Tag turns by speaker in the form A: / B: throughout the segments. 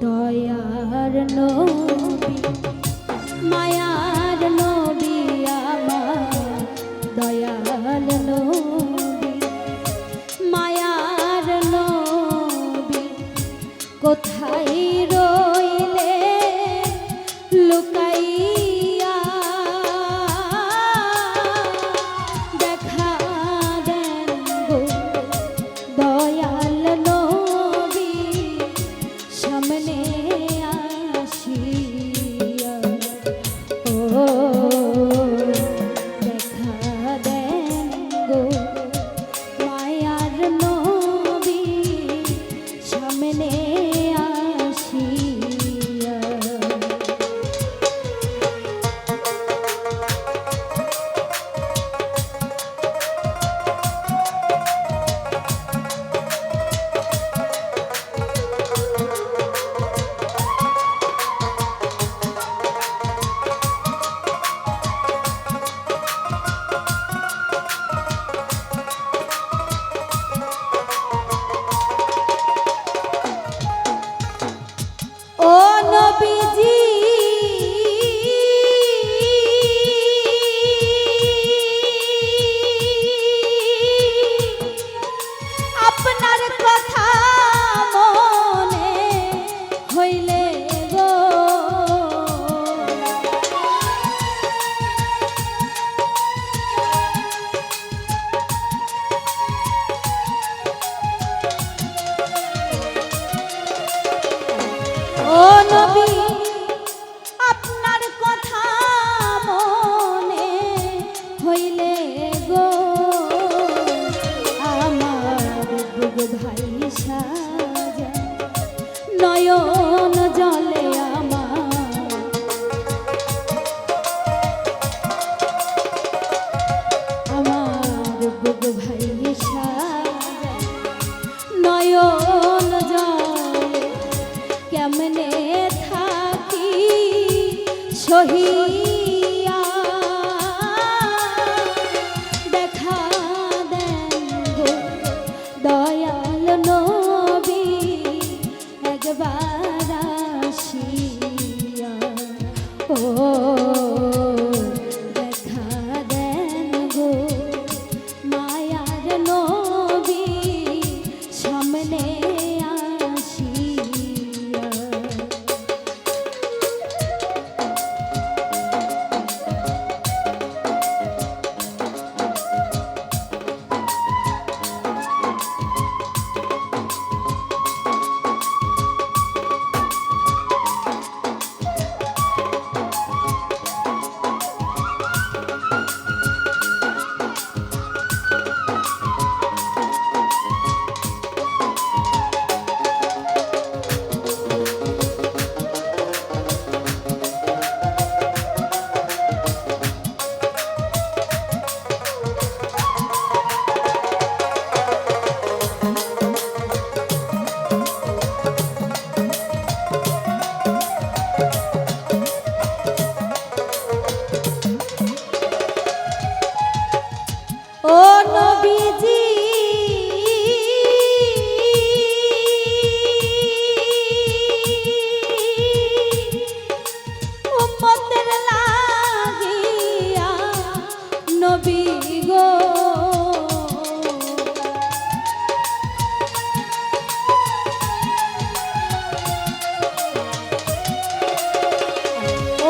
A: দয়ার নবী মায়ার নবী আমার দয়াল নবী মায়ার নবী কোথায় রইলে লুকাই শহীদ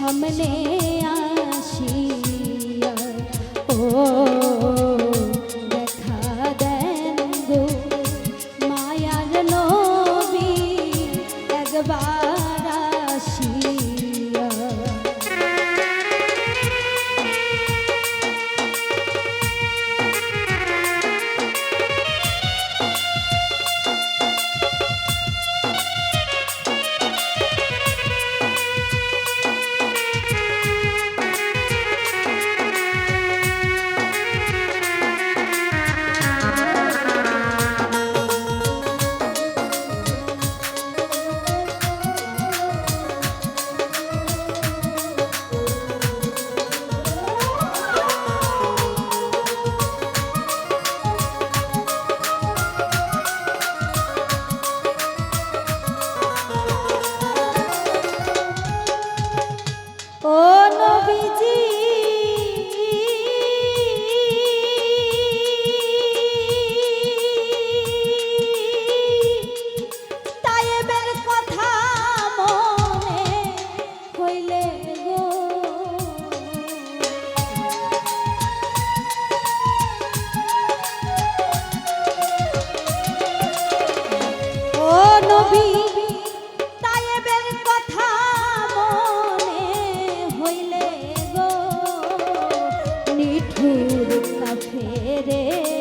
A: সামনে আসিয়া ও কাফেরে